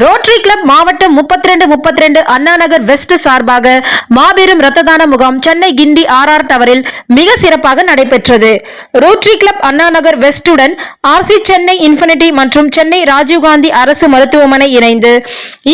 Rotary club மாவட்டம் முப்பத்தி ரெண்டு முப்பத்தி ரெண்டு அண்ணாநகர் வெஸ்ட் சார்பாக மாபெரும் ரத்த தான முகாம் சென்னை கிண்டி ஆர்ஆர் டவரில் மிக சிறப்பாக நடைபெற்றது. ரோட்டரி கிளப் அண்ணாநகர் வெஸ்டுடன் ஆர்சி சென்னை இன்ஃபினிட்டி மற்றும் சென்னை ராஜீவ்காந்தி அரசு மருத்துவமனை இணைந்து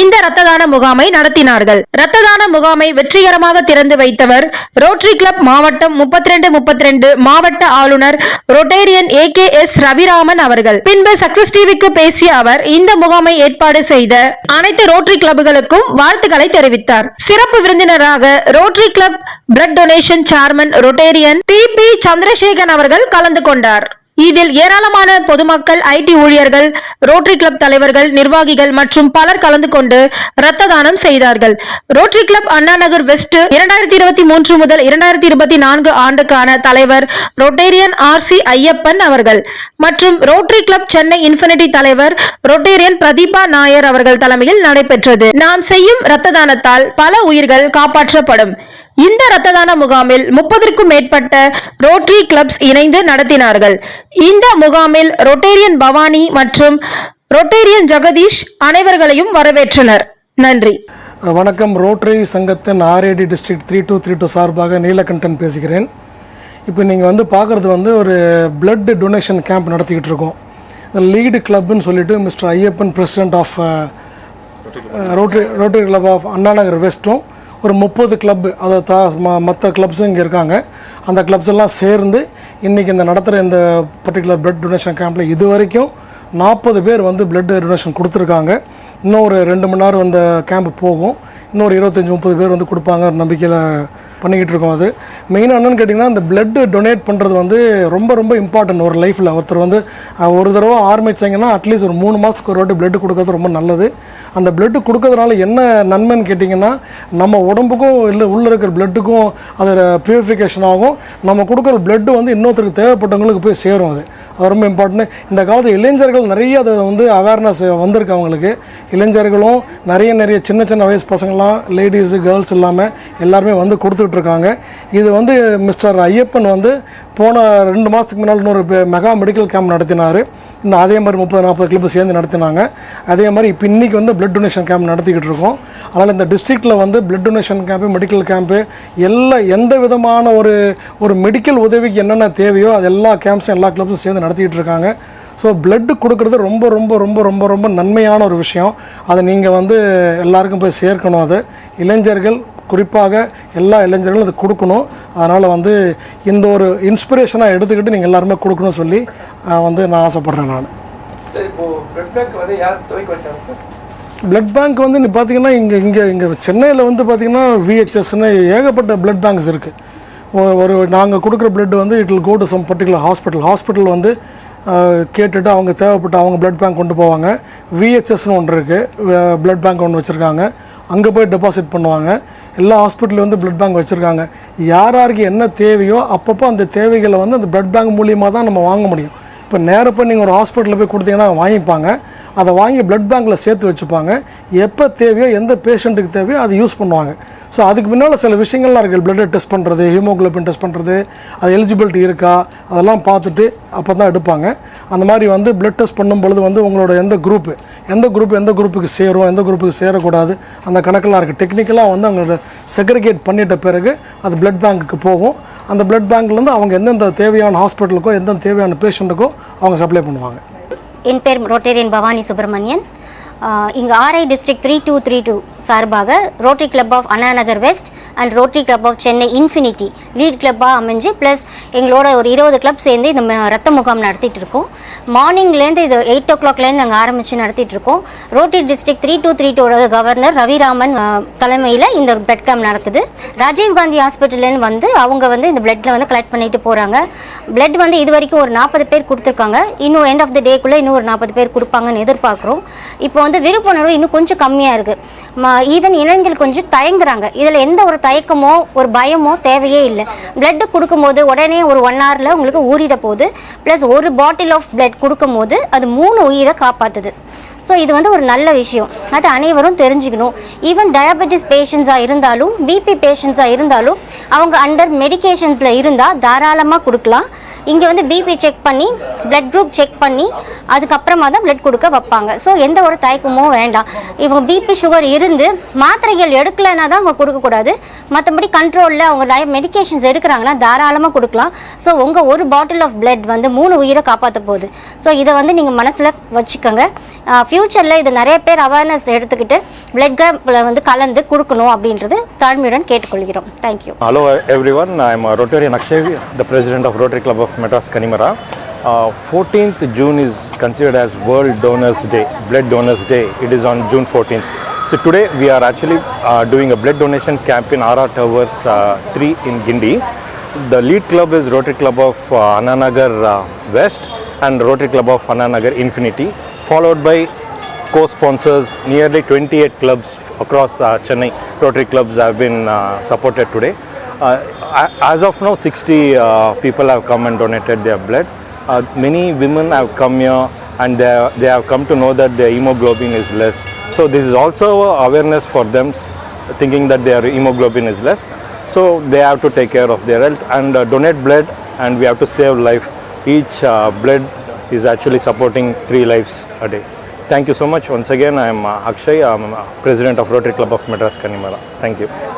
இந்த ரத்த தான முகாமை நடத்தினார்கள். ரத்த தான முகாமை வெற்றிகரமாக திறந்து வைத்தவர் ரோட்டரி கிளப் மாவட்டம் முப்பத்தி ரெண்டு முப்பத்தி ரெண்டு மாவட்ட ஆளுநர் Rotarian A K S Raviraman அவர்கள். பின்பு சக்சஸ் டிவிக்கு பேசிய அவர் இந்த முகாமை ஏற்பாடு செய்த அனைத்து ரோட்டரி கிளப்புகளுக்கும் வாழ்த்துக்களை தெரிவித்தார். சிறப்பு விருந்தினராக rotary club blood donation chairman Rotarian T P Chandrasekaran அவர்கள் கலந்து கொண்டார். இதில் ஏராளமான பொதுமக்கள் ஐடி ஊழியர்கள் ரோட்டரி கிளப் தலைவர்கள் நிர்வாகிகள் மற்றும் பலர் கலந்து கொண்டு இரத்த தானம் செய்தார்கள். Rotary club Anna Nagar west இரண்டாயிரத்தி இருபத்தி மூன்று முதல் இரண்டாயிரத்தி இருபத்தி நான்கு ஆண்டுக்கான தலைவர் ரொட்டேரியன் ஆர் சி ஐயப்பன் அவர்கள் மற்றும் ரோட்டரி கிளப் சென்னை இன்ஃபினிட்டி தலைவர் ரொட்டேரியன் பிரதீபா நாயர் அவர்கள் தலைமையில் நடைபெற்றது. நாம் செய்யும் இரத்த தானத்தால் பல உயிர்கள் காப்பாற்றப்படும். இந்த இரத்த தான முகாமில் முப்பதற்கும் மேற்பட்ட ரோட்டரி கிளப்ஸ் இணைந்து நடத்தினார்கள். இந்த முகாமில் ரொட்டேரியன் பவானி மற்றும் ரொட்டேரியன் ஜெகதீஷ் அனைவர்களையும் வரவேற்றனர். நன்றி. வணக்கம். ரோட்டரி சங்கத்தின் RAT district three two three two சார்பாக நீலகண்டன் பேசுகிறேன். இப்போ நீங்கள் வந்து பார்க்குறது வந்து ஒரு பிளட் டொனேஷன் கேம்ப் நடத்திக்கிட்டு இருக்கோம். லீடு கிளப்னு சொல்லிட்டு mister Ayyappan president of rotary rotary club of Anna Nagar வெஸ்ட்டும் ஒரு முப்பது கிளப்பு அதை தா மற்ற கிளப்ஸும் இங்கே இருக்காங்க. அந்த கிளப்ஸ் எல்லாம் சேர்ந்து இன்றைக்கி இந்த நடத்துகிற இந்த பர்டிகுலர் பிளட் டொனேஷன் கேம்பில் இது வரைக்கும் நாற்பது பேர் வந்து பிளட் டொனேஷன் கொடுத்துருக்காங்க. இன்னும் ஒரு ரெண்டு மணி நேரம் அந்த கேம்ப் போகும். இன்னொரு இருபத்தஞ்சி முப்பது பேர் வந்து கொடுப்பாங்க. நம்பிக்கையில் பண்ணிக்கிட்டு இருக்கோம் அது. மெயினாக என்னன்னு கேட்டிங்கன்னா இந்த பிளட் டொனேட் பண்ணுறது வந்து ரொம்ப ரொம்ப இம்பார்ட்டன்ட் ஒரு லைஃப்பில் ஒருத்தர் வந்து ஒரு தடவை ஆரம்பித்தாங்கன்னா அட்லீஸ்ட் ஒரு மூணு மாதத்துக்கு ஒரு வாட்டி பிளட் கொடுக்கறது ரொம்ப நல்லது. அந்த பிளட் கொடுக்கறதுனால என்ன நன்மைன்னு கேட்டிங்கன்னா நம்ம உடம்புக்கும் இல்லை உள்ளே இருக்கிற பிளட்டுக்கும் அதோட ப்யூரிஃபிகேஷன் ஆகும். நம்ம கொடுக்குற பிளட்டு வந்து இன்னொருத்தருக்கு தேவைப்பட்டவங்களுக்கு போய் சேரும் அது. அது ரொம்ப இம்பார்ட்டன்ட் இந்த காலத்து இளைஞர்கள் நிறைய அதை வந்து அவேர்னஸ் வந்திருக்கு அவங்களுக்கு. இளைஞர்களும் நிறைய நிறைய சின்ன சின்ன வயசு பசங்களாம் லேடிஸு கேர்ள்ஸ் இல்லாமல் எல்லாருமே வந்து கொடுத்து இருக்காங்க இது வந்து மிஸ்டர் ஐயப்பன் வந்து போன ரெண்டு மாதத்துக்கு முன்னால் இன்னொரு மெகா மெடிக்கல் கேம்ப் நடத்தினார். இன்னும் அதே மாதிரி முப்பது நாற்பது கிளப்பு சேர்ந்து நடத்தினாங்க. அதே மாதிரி இப்போ இன்றைக்கி வந்து பிளட் டொனேஷன் கேம்ப் நடத்திக்கிட்டு இருக்கோம். அதனால் இந்த டிஸ்ட்ரிக்டில் வந்து blood donation camp medical camp எல்லா எந்த விதமான ஒரு ஒரு மெடிக்கல் உதவிக்கு என்னென்ன தேவையோ அது எல்லா கேம்ப்ஸும் எல்லா கிளப்ஸும் சேர்ந்து நடத்திக்கிட்டு இருக்காங்க. ஸோ பிளட்டு கொடுக்கறது ரொம்ப ரொம்ப ரொம்ப ரொம்ப ரொம்ப நன்மையான ஒரு விஷயம். அதை நீங்கள் வந்து எல்லாருக்கும் போய் சேர்க்கணும் அது. இளைஞர்கள் குறிப்பாக எல்லா இளைஞர்களும் அதை கொடுக்கணும். அதனால் வந்து இந்த ஒரு இன்ஸ்பிரேஷனாக எடுத்துக்கிட்டு நீங்கள் எல்லாருமே கொடுக்கணும்னு சொல்லி வந்து நான் ஆசைப்பட்றேன் நான். சார் பிளட் பேங்க் வந்து யார் துவக்கி வச்சாங்க சார்? பிளட் பேங்க் வந்து நீ பார்த்தீங்கன்னா இங்கே இங்கே இங்கே சென்னையில் வந்து பார்த்தீங்கன்னா விஹெச்எஸ்னு ஏகப்பட்ட பிளட் பேங்க்ஸ் இருக்குது ஒரு நாங்கள் கொடுக்குற blood வந்து it will go to some particular hospital hospital வந்து கேட்டுட்டு அவங்க தேவைப்பட்ட அவங்க பிளட் பேங்க் கொண்டு போவாங்க. விஹெச்எஸ்னு ஒன்று இருக்குது பிளட் பேங்க் ஒன்று வச்சுருக்காங்க. அங்கே போய் டெபாசிட் பண்ணுவாங்க. எல்லா ஹாஸ்பிட்டலும் வந்து பிளட் பேங்க் வச்சுருக்காங்க. யார் யாருக்கு என்ன தேவையோ அப்பப்போ அந்த தேவைகளை வந்து அந்த பிளட் பேங்க் மூலியமாக தான் நம்ம வாங்க முடியும். இப்போ நேரா நீங்கள் ஒரு ஹாஸ்பிட்டலில் போய் கொடுத்தீங்கன்னா வாங்கிப்பாங்க. அதை வாங்கி பிளட் பேங்க்கில் சேர்த்து வச்சுப்பாங்க. எப்போ தேவையோ எந்த பேஷண்ட்டுக்கு தேவையோ அதை யூஸ் பண்ணுவாங்க. ஸோ அதுக்கு முன்னால் சில விஷயங்கள்லாம் இருக்குது பிளட்டை டெஸ்ட் பண்ணுறது ஹீமோக்ளோபின் டெஸ்ட் பண்ணுறது அது எலிஜிபிலிட்டி இருக்கா? அதெல்லாம் பார்த்துட்டு அப்போ தான் எடுப்பாங்க. அந்த மாதிரி வந்து பிளட் டெஸ்ட் பண்ணும் பொழுது வந்து உங்களோட எந்த குரூப்பு எந்த குரூப் எந்த குரூப்புக்கு சேரும் எந்த குரூப்புக்கு சேரக்கூடாது அந்த கணக்கெல்லாம் இருக்குது டெக்னிக்கலாக வந்து அவங்களோட செக்ரிகேட் பண்ணிட்ட பிறகு அது பிளட் பேங்க்குக்கு போகும். அந்த பிளட் பேங்க்லேருந்து அவங்க எந்தெந்த தேவையான ஹாஸ்பிட்டலுக்கோ எந்தெந்த தேவையான பேஷண்ட்டுக்கோ அவங்க சப்ளை பண்ணுவாங்க. என் பேர் ரொட்டேரியன் பவானி சுப்பிரமணியன். இங்கே RI district three two three two சார்பாக rotary club of Anna Nagar west and rotary club of Chennai infinity lead கிளப்பாக அமைஞ்சு ப்ளஸ் எங்களோட ஒரு இருபது கிளப் சேர்ந்து இந்த ரத்த முகாம் நடத்திட்டு இருக்கோம். மார்னிங்லேருந்து இது எயிட் ஓ கிளாக்லேருந்து நாங்கள் ஆரம்பித்து நடத்திட்டு இருக்கோம். Rotary district three two three டூட governor Raviraman தலைமையில் இந்த பிளட் கேம்ப் நடக்குது. ராஜீவ் காந்தி ஹாஸ்பிட்டல்லேருந்து வந்து அவங்க வந்து இந்த பிளட்டில் வந்து கலெக்ட் பண்ணிட்டு போகிறாங்க பிளட் வந்து இது வரைக்கும் ஒரு நாற்பது பேர் கொடுத்துருக்காங்க. இன்னும் எண்ட் ஆஃப் த டேக்குள்ளே இன்னும் ஒரு நாற்பது பேர் கொடுப்பாங்கன்னு எதிர்பார்க்குறோம். இப்போ வந்து விருப்புணர்வு இன்னும் கொஞ்சம் கம்மியாக இருக்குது ஈவன் இளைஞர்கள் கொஞ்சம் தயங்குறாங்க. இதில் எந்த ஒரு தயக்கமோ ஒரு பயமோ தேவையே இல்லை. பிளட்டு கொடுக்கும்போது உடனே ஒரு ஒன் ஹவரில் உங்களுக்கு ஊறிட போகுது. ப்ளஸ் ஒரு பாட்டில் ஆஃப் பிளட் கொடுக்கும்போது அது மூணு உயிரை காப்பாற்றுது ஸோ இது வந்து ஒரு நல்ல விஷயம். அது அனைவரும் தெரிஞ்சுக்கணும். ஈவன் டயபெட்டிஸ் பேஷண்ட்ஸாக இருந்தாலும் பிபி பேஷண்ட்ஸாக இருந்தாலும் அவங்க அண்டர் மெடிகேஷன்ஸில் இருந்தால் தாராளமாக கொடுக்கலாம். இங்கே வந்து பிபி செக் பண்ணி பிளட் குரூப் செக் பண்ணி அதுக்கப்புறமா தான் பிளட் கொடுக்க வைப்பாங்க. ஸோ எந்த ஒரு தயக்கமும் வேண்டாம். இவங்க பிபி சுகர் இருந்து மாத்திரைகள் எடுக்கலைன்னா தான் அவங்க கொடுக்கக்கூடாது மற்றபடி கண்ட்ரோலில் அவங்க மெடிகேஷன்ஸ் எடுக்கிறாங்கன்னா தாராளமாக கொடுக்கலாம். ஸோ உங்கள் ஒரு பாட்டில் ஆஃப் பிளட் வந்து மூணு உயிரை காப்பாற்ற போகுது. ஸோ இதை வந்து நீங்கள் மனசில் வச்சுக்கோங்க. ஃப்யூச்சரில் இது நிறைய பேர் அவேர்னஸ் எடுத்துக்கிட்டு பிளட் கிராப்பில் வந்து கலந்து கொடுக்கணும் அப்படின்றது தாழ்மையுடன் கேட்டுக்கொள்கிறோம். Thank you hello everyone I am Rotarian Akshay, the president of rotary club of Madras Kanimara. Uh, 14th June is considered as World Donors Day, Blood Donors Day. It is on June 14th. So today we are actually uh, doing a blood donation camp in RR Towers uh, 3 in Gindi. The lead club is Rotary Club of uh, Ananagar uh, West and Rotary Club of Ananagar Infinity, followed by co-sponsors, nearly 28 clubs across uh, Chennai Rotary clubs have been uh, supported today. Uh, as of now, 60 uh, people have come and donated their blood. Uh, many women have come here and they, they have come to know that their hemoglobin is less. So this is also awareness for them, thinking that their hemoglobin is less. So they have to take care of their health and uh, donate blood, and we have to save life. Each uh, blood is actually supporting three lives a day. Thank you so much. Once again, I am uh, Akshay. I'm uh, president of Rotary Club of Madras Kanimala. Thank you.